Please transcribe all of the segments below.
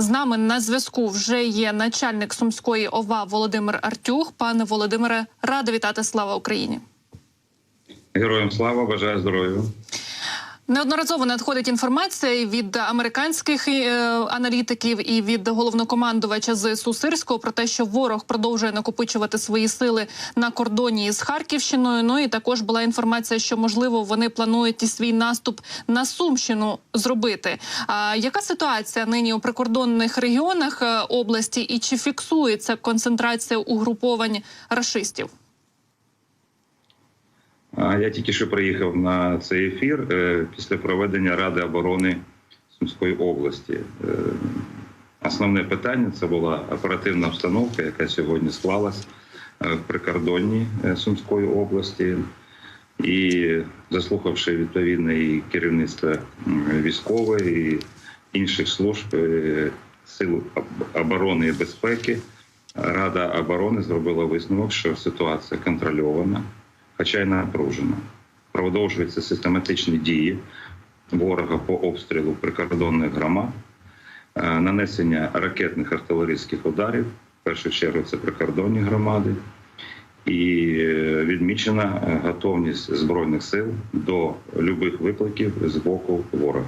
З нами на зв'язку вже є начальник сумської ОВА Володимир Артюх. Пане Володимире, рада вітати слава Україні. Героям слава, бажаю здоров'я. Неодноразово надходить інформація від американських е, аналітиків і від головнокомандувача ЗСУ Сирського про те, що ворог продовжує накопичувати свої сили на кордоні з Харківщиною. Ну і також була інформація, що можливо вони планують і свій наступ на Сумщину зробити. А яка ситуація нині у прикордонних регіонах е, області, і чи фіксується концентрація угруповань рашистів? Я тільки що приїхав на цей ефір е, після проведення Ради оборони Сумської області. Е, Основне питання це була оперативна обстановка, яка сьогодні склалась е, в прикордонні Сумської області. І заслухавши відповідне і керівництво м, військове і інших служб сил оборони і безпеки, Рада оборони зробила висновок, що ситуація контрольована, хоча й напружена. Продовжуються систематичні дії ворога по обстрілу прикордонних громад, е, нанесення ракетних артилерійських ударів. В першу чергу це прикордонні громади, і е, відмічена е, готовність збройних сил до любих викликів з боку ворога.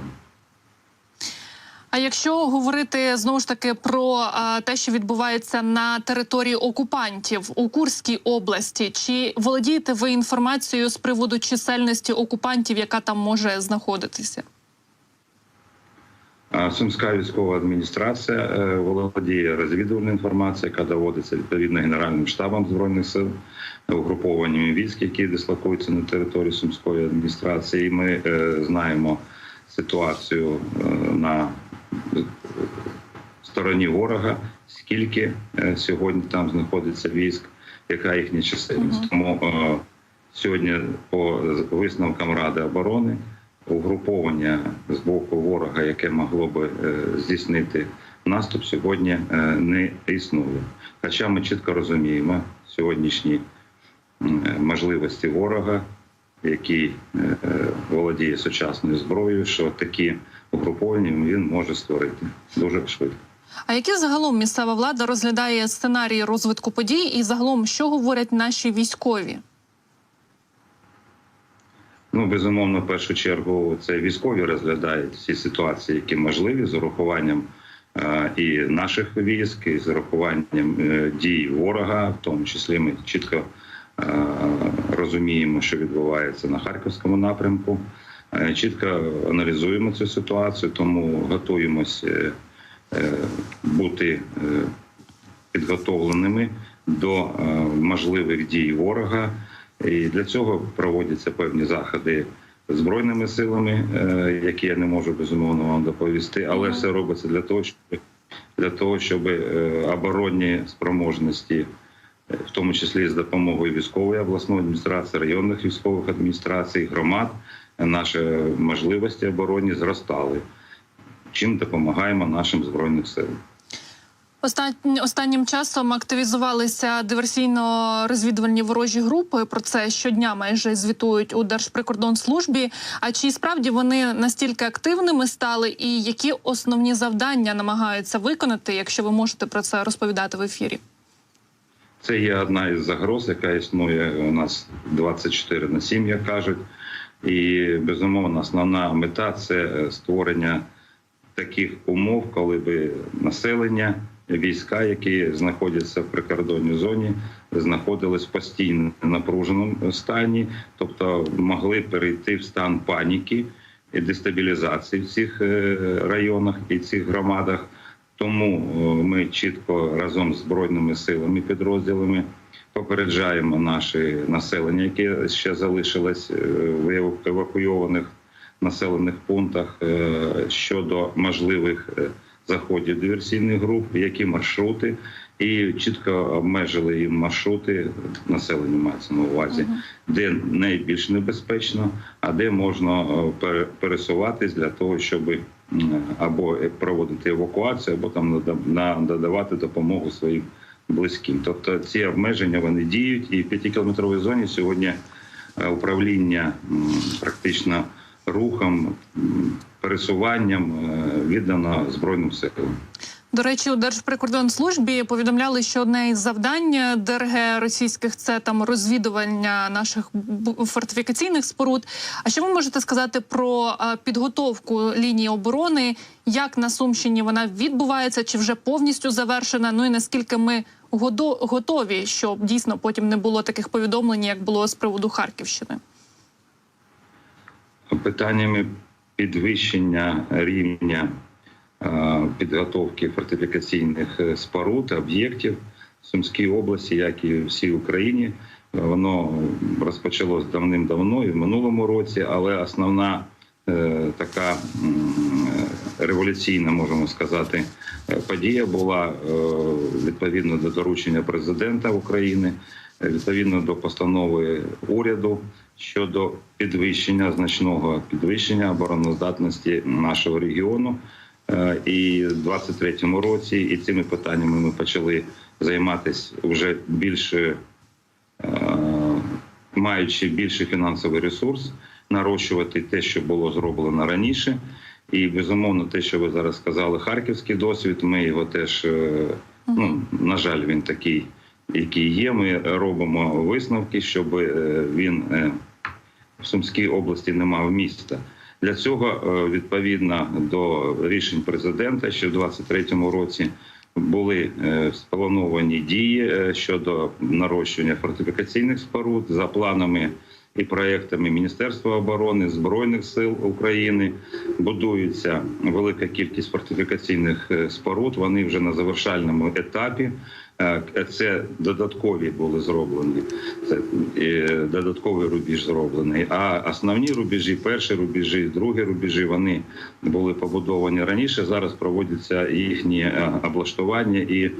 А якщо говорити знову ж таки про а, те, що відбувається на території окупантів у Курській області, чи володієте ви інформацією з приводу чисельності окупантів, яка там може знаходитися? Сумська військова адміністрація е, володіє розвідувальною інформацією, яка доводиться відповідно Генеральним штабом збройних сил, угрупованнями військ, які дислокуються на території Сумської адміністрації. І ми е, знаємо ситуацію е, на стороні ворога, скільки е, сьогодні там знаходиться військ, яка їхня чисельність. Тому е, сьогодні по висновкам Ради оборони угруповання з боку ворога, яке могло би здійснити наступ, сьогодні не існує. Хоча ми чітко розуміємо сьогоднішні можливості ворога, який е, володіє сучасною зброєю, що такі угруповання він може створити дуже швидко. А які загалом місцева влада розглядає сценарії розвитку подій, і загалом що говорять наші військові? Ну, безумовно, в першу чергу це військові розглядають всі ситуації, які можливі з урахуванням е, і наших військ, і з урахуванням е, дій ворога, в тому числі ми чітко розуміємо, що відбувається на харківському напрямку. Е, Чітко аналізуємо цю ситуацію, тому готуємося е, е, бути е, підготовленими до е, можливих дій ворога. І для цього проводяться певні заходи збройними силами, е, які я не можу безумовно вам доповісти, але все робиться для того, щоб для того, щоб е, оборонні спроможності, е, в тому числі з допомогою військової обласної адміністрації, районних військових адміністрацій, громад, е, наші можливості оборонні зростали. Чим допомагаємо нашим збройним силам. Останнім часом активізувалися диверсійно-розвідувальні ворожі групи. Про це щодня майже звітують у Держприкордонслужбі. А чи справді вони настільки активними стали, і які основні завдання намагаються виконати, якщо ви можете про це розповідати в ефірі? Це є одна із загроз, яка існує у нас 24 на 7, як кажуть. І безумовно, основна мета це створення таких умов, коли би населення, війська, які знаходяться в прикордонній зоні, знаходились в постійно напруженому стані, тобто могли перейти в стан паніки і дестабілізації в цих е, районах і цих громадах. Тому ми чітко разом з збройними силами, підрозділами попереджаємо наше населення, яке ще залишилось е, в евакуйованих населених пунктах е, щодо можливих е, заходів диверсійних груп, які маршрути, і чітко обмежили їм маршрути населення мається на увазі, де найбільш небезпечно, а де можна пересуватись для того, щоб або проводити евакуацію, або там нада- на- надавати допомогу своїм близьким. Тобто ці обмеження вони діють, і в п'ятикілометровій зоні сьогодні е, управління практично рухом пересуванням е, віддано Збройним силам. До речі, у Держприкордонслужбі повідомляли, що одне із завдань ДРГ російських це там розвідування наших фортифікаційних споруд. А що ви можете сказати про підготовку лінії оборони? Як на Сумщині вона відбувається, чи вже повністю завершена? Ну і наскільки ми готові, щоб дійсно потім не було таких повідомлень, як було з приводу Харківщини? питаннями підвищення рівня е, підготовки фортифікаційних е, споруд, об'єктів в Сумській області, як і всій Україні. е, Воно розпочалось давним-давно і в минулому році, але основна така революційна, можемо сказати, подія була відповідно до доручення президента України, відповідно до постанови уряду щодо підвищення значного підвищення обороноздатності нашого регіону. Е, І в 23-му році і цими питаннями ми почали займатися вже більше, е, маючи більший фінансовий ресурс, нарощувати те, що було зроблено раніше. І безумовно, те, що ви зараз сказали, харківський досвід. Ми його теж е, ну на жаль, він такий, який є. Ми робимо висновки, щоб е, він е, в Сумській області не мав міста. Для цього е, відповідно до рішень президента, ще в 23-му році були сплановані дії щодо нарощування фортифікаційних споруд за планами і проектами Міністерства оборони Збройних сил України. Будується велика кількість фортифікаційних споруд. Вони вже на завершальному етапі. Е, Це додаткові були зроблені. Це е, додатковий рубіж зроблений. А основні рубежі, перші рубежі, другі рубежі, вони були побудовані раніше. Зараз проводяться їхні е, облаштування і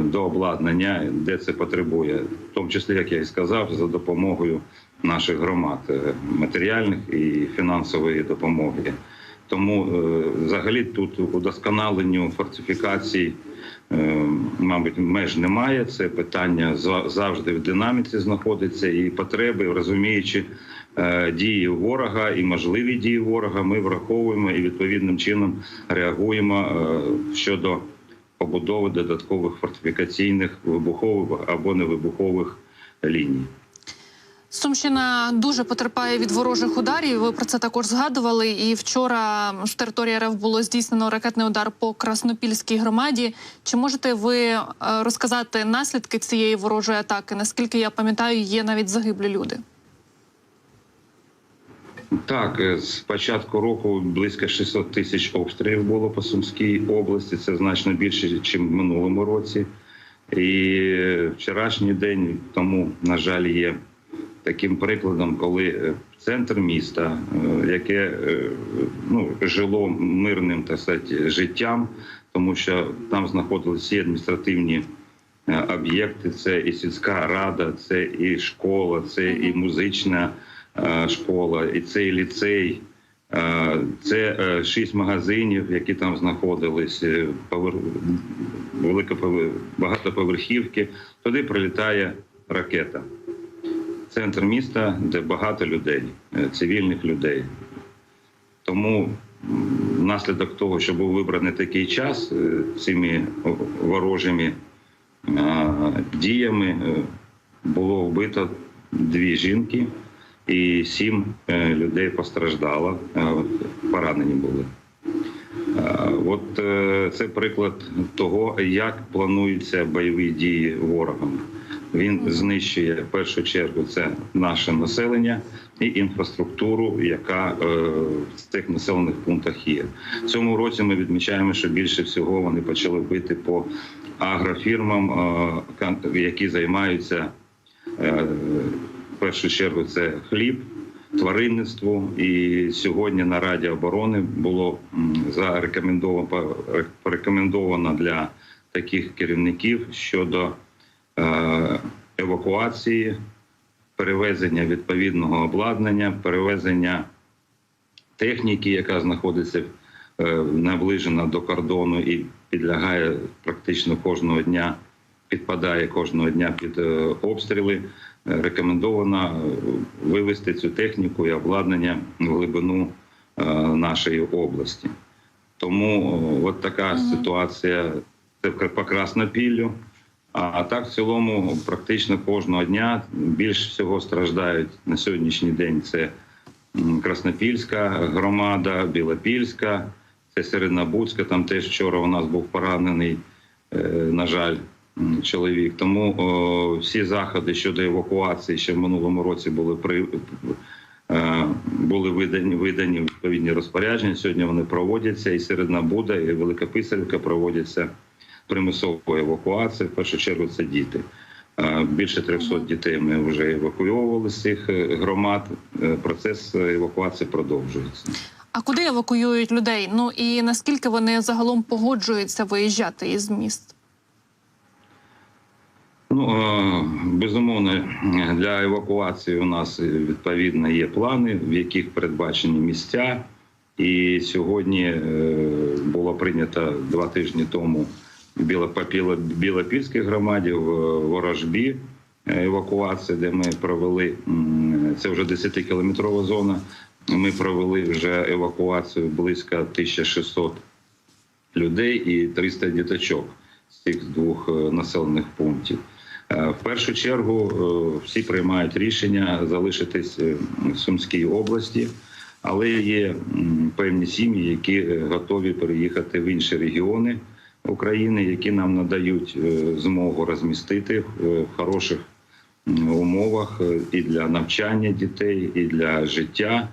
дообладнання, де це потребує, в тому числі, як я і сказав, за допомогою наших громад е, матеріальних і фінансової допомоги. Тому е, взагалі тут удосконаленню фортифікацій, е, мабуть, меж немає. Це питання за- завжди в динаміці знаходиться і потреби, розуміючи дії ворога і можливі дії ворога, ми враховуємо і відповідним чином реагуємо щодо побудови додаткових фортифікаційних вибухових або невибухових ліній. Сумщина дуже потерпає від ворожих ударів. Ви про це також згадували. І вчора з території РФ було здійснено ракетний удар по Краснопільській громаді. Чи можете ви е, розказати наслідки цієї ворожої атаки? Наскільки я пам'ятаю, є навіть загиблі люди. Так, е, з початку року близько 600 тисяч обстрілів було по Сумській області. Це значно більше, ніж в минулому році. І е, вчорашній день тому, на жаль, є таким прикладом, коли е, центр міста, е, яке е, ну, жило мирним так сказати, життям, тому що там знаходилися всі адміністративні об'єкти. Це і сільська рада, це і школа, це і музична школа, і це і ліцей. Це шість магазинів, які там знаходились, велика багатоповерхівки. Туди прилітає ракета. Центр міста, де багато людей, е, цивільних людей. Тому внаслідок того, що був вибраний такий час е, цими ворожими діями, е, було вбито дві жінки і сім людей постраждало, поранені були. От це приклад того, як плануються бойові дії ворогом. Він знищує в першу чергу це наше населення і інфраструктуру, яка е, в цих населених пунктах є. В цьому році ми відмічаємо, що більше всього вони почали бити по агрофірмам, е, які займаються е, в першу чергу це хліб, тваринництво. І сьогодні на Раді оборони було зарекомендовано порекомендовано для таких керівників щодо евакуації, перевезення відповідного обладнання, перевезення техніки, яка знаходиться е, наближена до кордону і підлягає практично кожного дня, підпадає кожного дня під е, обстріли. Е, Рекомендовано е, вивести цю техніку і обладнання в глибину е, нашої області. Тому от така ситуація це по Краснопіллю. А так, в цілому, практично кожного дня більш всього страждають на сьогоднішній день. Це Краснопільська громада, Білопільська, це Середнобудська. Там теж вчора у нас був поранений, е, на жаль, чоловік. Тому всі заходи щодо евакуації ще в минулому році були при. е, Були видані видані відповідні розпорядження. Сьогодні вони проводяться і Середнобуда, і Великописарівка проводяться примусової евакуації. В першу чергу це діти. Е, Більше 300 дітей ми вже евакуйовували з цих е, громад. Е, Процес евакуації продовжується. А куди евакуюють людей? Ну і наскільки вони загалом погоджуються виїжджати із міст? Ну безумовно, для евакуації у нас відповідно є плани, в яких передбачені місця. І сьогодні було прийнято два тижні тому Білопільській громаді в Ворожбі е, евакуація, де ми провели це вже 10-кілометрова зона. Ми провели вже евакуацію близько 1600 людей і 300 діточок з цих двох е, населених пунктів. Е, В першу чергу всі приймають рішення залишитись в Сумській області, але є певні сім'ї, які готові переїхати в інші регіони України, які нам надають е, змогу розмістити в хороших умовах е, і для навчання дітей, і для життя.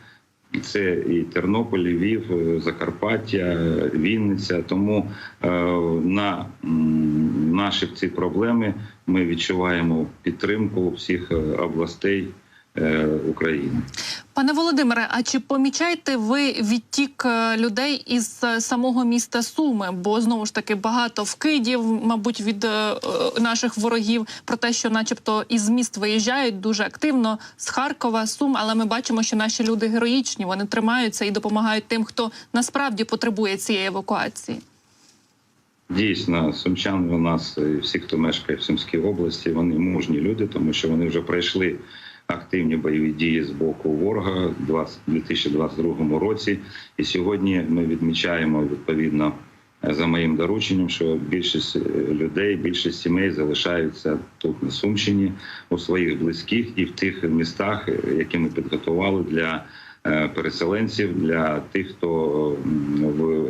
Це і Тернопіль, Львів, е, Закарпаття, е, Вінниця. Тому е, на наші ці проблеми ми відчуваємо підтримку всіх е, областей е, України. Пане Володимире, а чи помічаєте ви відтік е, людей із е, самого міста Суми? Бо знову ж таки багато вкидів, мабуть, від е, е, наших ворогів про те, що, начебто, із міст виїжджають дуже активно з Харкова, Сум, але ми бачимо, що наші люди героїчні, вони тримаються і допомагають тим, хто насправді потребує цієї евакуації. Дійсно, сумчани у нас е, всі, хто мешкає в Сумській області, вони мужні люди, тому що вони вже пройшли активні бойові дії з боку ворога 20 2022 році. І сьогодні ми відмічаємо відповідно е, за моїм дорученням, що більшість е, людей, більшість сімей залишаються тут на Сумщині у своїх близьких і в тих містах, е, які ми підготували для переселенців, для тих, хто в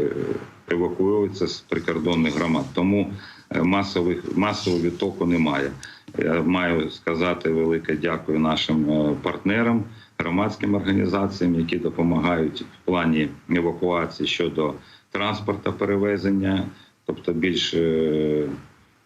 евакуюються з прикордонних громад. Тому масових масового відтоку немає. Я маю сказати велике дякую нашим е, партнерам, громадським організаціям, які допомагають в плані евакуації щодо транспорту перевезення, тобто більш е,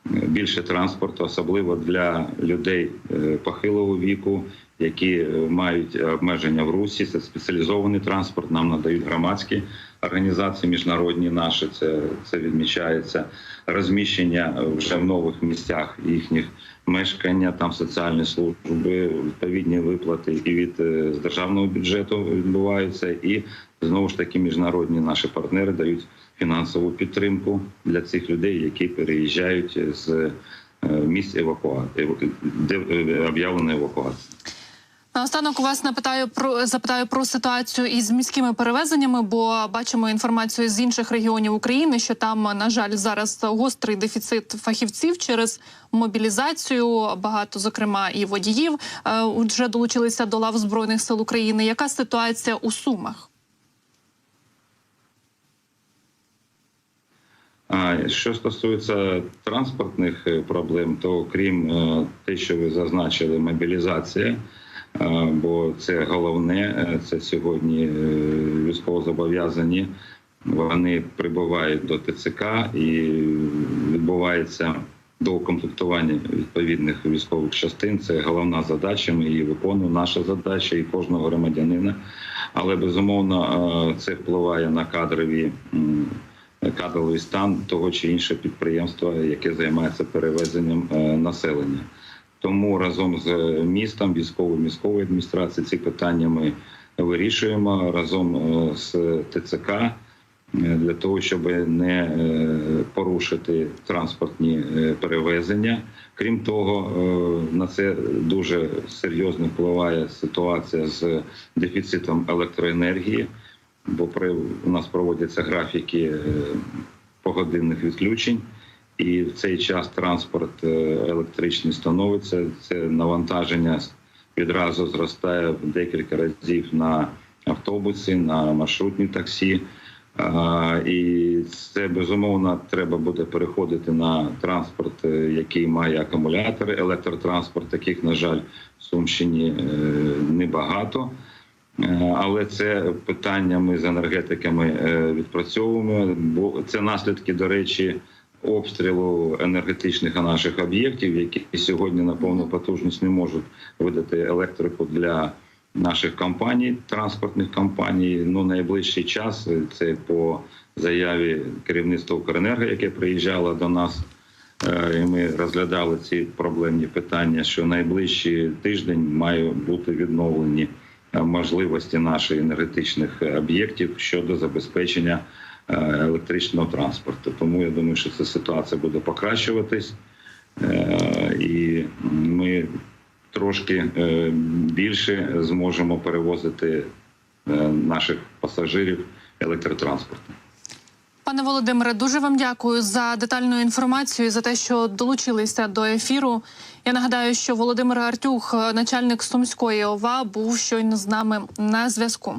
більше транспорту, особливо для людей е, похилого віку, які е, мають обмеження в русі. Це спеціалізований транспорт. Нам надають громадські організації, міжнародні наші. Це, це відмічається розміщення вже в нових місцях їхніх мешкання, там соціальні служби, відповідні виплати і від е, з державного бюджету відбуваються, і знову ж таки міжнародні наші партнери дають фінансову підтримку для цих людей, які переїжджають з е, місць евакуації, де е, об'явлена евакуація. Наостанок у вас напитаю про запитаю про ситуацію із міськими перевезеннями, бо бачимо інформацію з інших регіонів України, що там, на жаль, зараз гострий дефіцит фахівців через мобілізацію. Багато, зокрема, і водіїв е, вже долучилися до лав збройних сил України. Яка ситуація у Сумах? Що стосується транспортних е, проблем, то крім е, те, що ви зазначили, мобілізація, бо це головне, е, це сьогодні е, військовозобов'язані. Вони прибувають до ТЦК і відбувається доукомплектування відповідних військових частин. Це головна задача. Ми її виконуємо. Наша задача і кожного громадянина. Але безумовно е, це впливає на кадрові. кадровий стан того чи іншого підприємства, яке займається перевезенням населення. Тому разом з містом, військовою міськовою адміністрацією ці питання ми вирішуємо разом е, з ТЦК е, для того, щоб не е, порушити транспортні перевезення. Крім того, на це дуже серйозно впливає ситуація з дефіцитом електроенергії. бо при, у нас проводяться графіки погодинних відключень, і в цей час транспорт е, електричний становиться. Це навантаження відразу зростає в декілька разів на автобуси, на маршрутні таксі. І це безумовно треба буде переходити на транспорт, е, який має акумулятори. Електротранспорт таких, на жаль, в Сумщині е, небагато. Але це питання ми з енергетиками відпрацьовуємо. Бо це наслідки, до речі, обстрілу енергетичних наших об'єктів, які сьогодні на повну потужність не можуть видати електрику для наших компаній, транспортних компаній. Ну найближчий час е, це по заяві керівництва Укренерго, яке приїжджало до нас. Е, І ми розглядали ці проблемні питання, що найближчий тиждень має бути відновлені е, можливості наших енергетичних об'єктів щодо забезпечення електричного транспорту. Тому я думаю, що ця ситуація буде покращуватись, Е, і ми трошки е, більше зможемо перевозити е, наших пасажирів електротранспортом. Пане Володимире, дуже вам дякую за детальну інформацію за те, що долучилися до ефіру. Я нагадаю, що Володимир Артюх, начальник сумської ОВА, був щойно з нами на зв'язку.